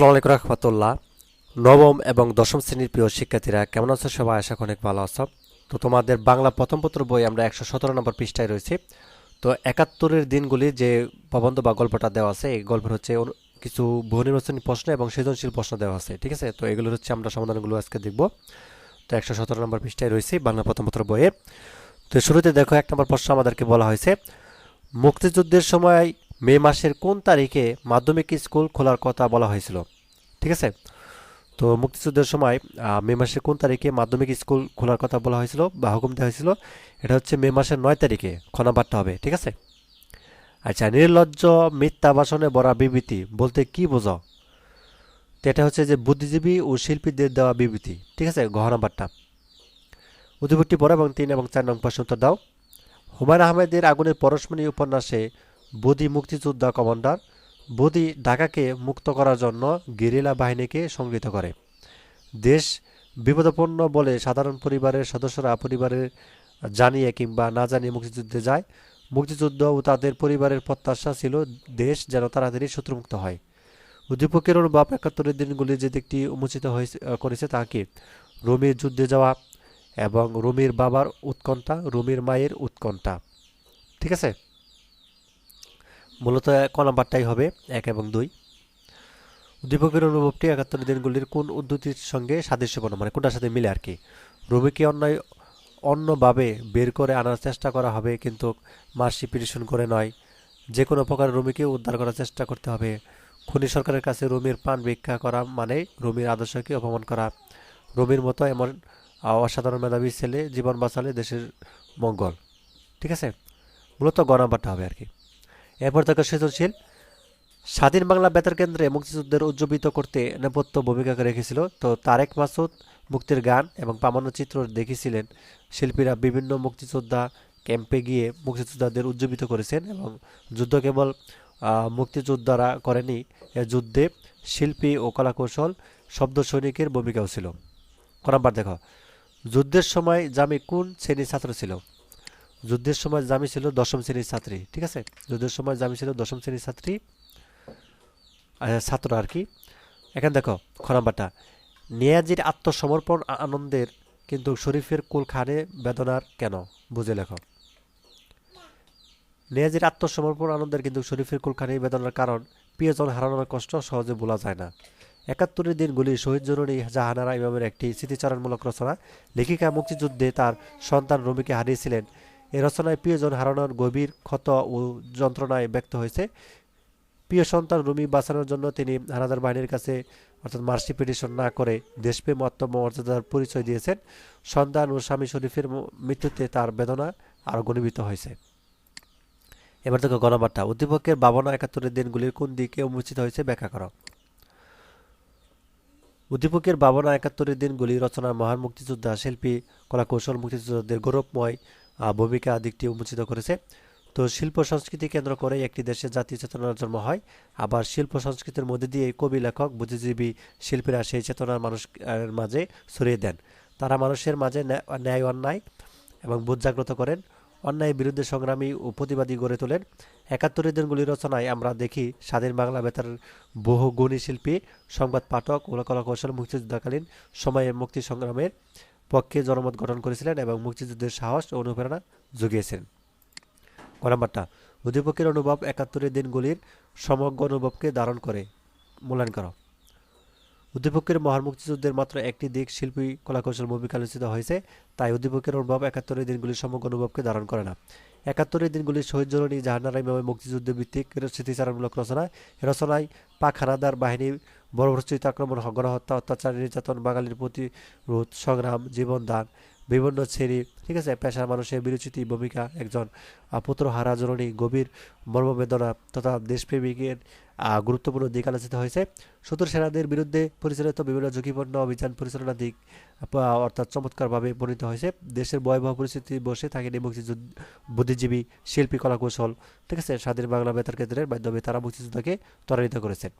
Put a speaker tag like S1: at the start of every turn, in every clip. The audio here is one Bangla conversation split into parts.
S1: আসসালামু আলাইকুম রহমতুল্লাহ। নবম এবং দশম শ্রেণির প্রিয় শিক্ষার্থীরা, কেমন আছো সবাই? আশা অনেক ভালো আছো। তো তোমাদের বাংলা প্রথম পত্র বই আমরা একশো সতেরো নম্বর পৃষ্ঠায় রয়েছি। তো একাত্তরের দিনগুলি যে প্রবন্ধ বা গল্পটা দেওয়া আছে, এই গল্পের হচ্ছে কিছু বহু নির্বাচনী প্রশ্ন এবং সৃজনশীল প্রশ্ন দেওয়া আছে, ঠিক আছে? তো এগুলোর হচ্ছে আমরা সমাধানগুলো আজকে দেখব। তো একশো সতেরো নম্বর পৃষ্ঠায় রয়েছে বাংলা প্রথম পত্র বইয়ে তো শুরুতে দেখো, এক নম্বর প্রশ্ন আমাদেরকে বলা হয়েছে, মুক্তিযুদ্ধের সময় মে মাসের কোন তারিখে মাধ্যমিক স্কুল খোলার কথা বলা হয়েছিল? ঠিক আছে? তো মুক্তিযুদ্ধের সময় মে মাসের কোন তারিখে মাধ্যমিক স্কুল খোলার কথা বলা হয়েছিল বা হুকুম দেওয়া হয়েছিল? এটা হচ্ছে মে মাসের নয় তারিখে খনাবারটা হবে, ঠিক আছে? আচ্ছা নির্লজ্জ মিথ্যা ভাষণে বড়া বিবৃতি বলতে কি বোঝো? তো এটা হচ্ছে যে বুদ্ধিজীবী ও শিল্পীদের দেওয়া বিবৃতি, ঠিক আছে? ঘ নাম্বারটা। উদ্দীপকটি পড়ো এবং তিন এবং চার নং প্রশ্ন উত্তর দাও। হুমায়ুন আহমেদের আগুনের পরশমণি উপন্যাসে বদি মুক্তিযোদ্ধা কমান্ডার বদি ঢাকাকে মুক্ত করার জন্য গেরিলা বাহিনীকে সংগৃহীত করে। দেশ বিপদাপন্ন বলে সাধারণ পরিবারের সদস্যরা পরিবারের জানিয়ে কিংবা না জানিয়ে মুক্তিযুদ্ধে যায়। মুক্তিযুদ্ধ ও তাদের পরিবারের প্রত্যাশা ছিল দেশ যেন তাড়াতাড়ি শত্রুমুক্ত হয়। উদ্দীপকের অনুভব একাত্তরের দিনগুলি যে দিকটি উন্মোচিত হয়েছে করেছে তাকে রুমির যুদ্ধে যাওয়া এবং রুমির বাবার উৎকণ্ঠা, রুমির মায়ের উৎকণ্ঠা। ঠিক আছে? মূলত ক নাম্বারটাই হবে এক এবং দুই। উদ্দীপকের অনুভবটি একাত্তর দিনগুলির কোন উদ্ধতির সঙ্গে সাদৃশ্যপূর্ণ? মানে কোনটার সাথে মিলে আর কি? রুমিকে অন্যায়, অন্যভাবে বের করে আনার চেষ্টা করা হবে, কিন্তু মার্সি পিটিশন করে নয়। যে কোনো প্রকার রুমিকে উদ্ধার করার চেষ্টা করতে হবে। খুনি সরকারের কাছে রুমির প্রাণ ভিক্ষা করা মানে রুমির আদর্শকে অপমান করা। রুমির মতো এমন অসাধারণ মেধাবী ছেলে জীবন বাঁচালে দেশের মঙ্গল। ঠিক আছে? মূলত গণাবারটা হবে আর কি। এরপর থেকে সৃজনশীল স্বাধীন বাংলা বেতার কেন্দ্রে মুক্তিযুদ্ধের উজ্জীবিত করতে নেপথ্য ভূমিকা রেখেছিল। তো তারেক মাসুদ মুক্তির গান এবং প্রামাণ্য চিত্র দেখেছিলেন শিল্পীরা বিভিন্ন মুক্তিযোদ্ধা ক্যাম্পে গিয়ে মুক্তিযোদ্ধাদের উজ্জীবিত করেছেন এবং যুদ্ধ কেবল মুক্তিযোদ্ধারা করেনি যুদ্ধে শিল্পী ও কলাকৌশল শব্দ সৈনিকের ভূমিকাও ছিল। ক দেখো। যুদ্ধের সময় জামি কোন শ্রেণির ছাত্র ছিল? যুদ্ধের সময় জামি ছিল দশম শ্রেণির ছাত্রী, ঠিক আছে? যুদ্ধের সময় জামি ছিল দশম শ্রেণির ছাত্রী ছাত্র আর কি। এখানে দেখো, খ নাম্বারটা। নিয়াজির আত্মসমর্পণ আনন্দের কিন্তু শরীফের কুলখানে বেদনার কেন? বুঝে লেখো। নিয়াজির আত্মসমর্পণ আনন্দের কিন্তু শরীফের কুলখানি বেদনার কারণ, প্রিয়জন হারানোর কষ্ট সহজে বলা যায় না। একাত্তরের দিনগুলি শহীদ জরুরি জাহানারা ইমামের একটি স্মৃতিচারণমূলক রচনা, লেখিকা মুক্তিযুদ্ধে তার সন্তান রমিকে হারিয়েছিলেন। এই রচনায় প্রিয়জন হারানোর গভীর ক্ষত ও যন্ত্রণায় ব্যক্ত হয়েছে। প্রিয় সন্তান রুমি বাঁচানোর জন্য তিনি হানাদার বাহিনীর কাছে, অর্থাৎ মার্সি পিটিশন না করে দেশপ্রেম আত্মমর্যাদার পরিচয় দিয়েছেন। সন্তান ও স্বামী শরীফের মৃত্যুতে তার বেদনা আরও ঘনীভূত হয়েছে। এবার দেখো গণবার্তা। উদ্দীপকের ভাবনা একাত্তরের দিনগুলির কোন দিকে উন্মোচিত হয়েছে ব্যাখ্যা করো। উদ্দীপকের ভাবনা একাত্তরের দিনগুলি রচনার মহান মুক্তিযোদ্ধা, শিল্পী, কলাকৌশল, মুক্তিযোদ্ধাদের গৌরবময় ভূমিকা দিকটি উন্মোচিত করেছে। তো শিল্প সংস্কৃতি কেন্দ্র করে একটি দেশে জাতীয় চেতনার জন্ম হয়। আবার শিল্প সংস্কৃতির মধ্যে দিয়ে কবি, লেখক, বুদ্ধিজীবী, শিল্পীরা সেই চেতনার মানুষ মাঝে ছড়িয়ে দেন। তারা মানুষের মাঝে ন্যায়- ন্যায়, অন্যায় এবং বোধ জাগ্রত করেন। অন্যায়ের বিরুদ্ধে সংগ্রামী ও প্রতিবাদী গড়ে তোলেন। একাত্তরের দিনগুলির রচনায় আমরা দেখি স্বাধীন বাংলা বেতার বহু গুণী শিল্পী, সংবাদ পাঠক ও কলাকৌশল মুক্তিযুদ্ধকালীন সময়ে মুক্তি সংগ্রামের পক্ষে জনমত গঠন করেছিলেন এবং মুক্তিযুদ্ধের সাহস ও অনুপ্রেরণা জুগিয়েছেন। ক নাম্বারটা উদ্দীপকের অনুভব একাত্তরের দিনগুলির সমগ্র অনুভবকে ধারণ করে। মূল্যায়ন করো। উদ্দীপকের মহান মুক্তিযুদ্ধের মাত্র একটি দিক শিল্পী কলাকৌশল ভূমিকা আলোচিত হয়েছে, তাই উদ্দীপকের অনুভব একাত্তরের দিনগুলির সমগ্র অনুভবকে ধারণ করে না। একাত্তরের দিনগুলির শহীদ জননী জাহানারা ইমামের মুক্তিযুদ্ধ ভিত্তিক স্মৃতিচারণমূলক রচনা রচনায় পাক হানাদার বাহিনী বর্বরচিত আক্রমণ গণহত্যা অত্যাচার, নির্যাতন, বাঙালির প্রতিরোধ সংগ্রাম জীবনদান বিভিন্ন শ্রেণি, ঠিক আছে? পেশার মানুষের বিরচিতি ভূমিকা, একজন পুত্রহারা জননী, গভীর মর্মবেদনা তথা দেশপ্রেমিকের গুরুত্বপূর্ণ দিক আলোচিত হয়েছে। শত্রু সেনাদের বিরুদ্ধে পরিচালিত বিভিন্ন ঝুঁকিপূর্ণ অভিযান পরিচালনা দিক অর্থাৎ চমৎকারভাবে বর্ণিত হয়েছে। দেশের ভয়াবহ পরিস্থিতি বসে থাকেনি মুক্তিযুদ্ধ বুদ্ধিজীবী, শিল্পী, কলাকৌশল, ঠিক আছে? স্বাধীন বাংলা বেতার কেন্দ্রের মাধ্যমে তারা মুক্তিযুদ্ধকে ত্বরান্বিত করেছেন।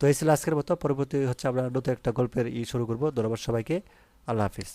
S1: তো এই ছিল আজকের মতো। পরবর্তী হচ্ছে আমরা নতুন একটা গল্পের ই শুরু করব। ধন্যবাদ সবাইকে। আল্লাহ হাফিজ।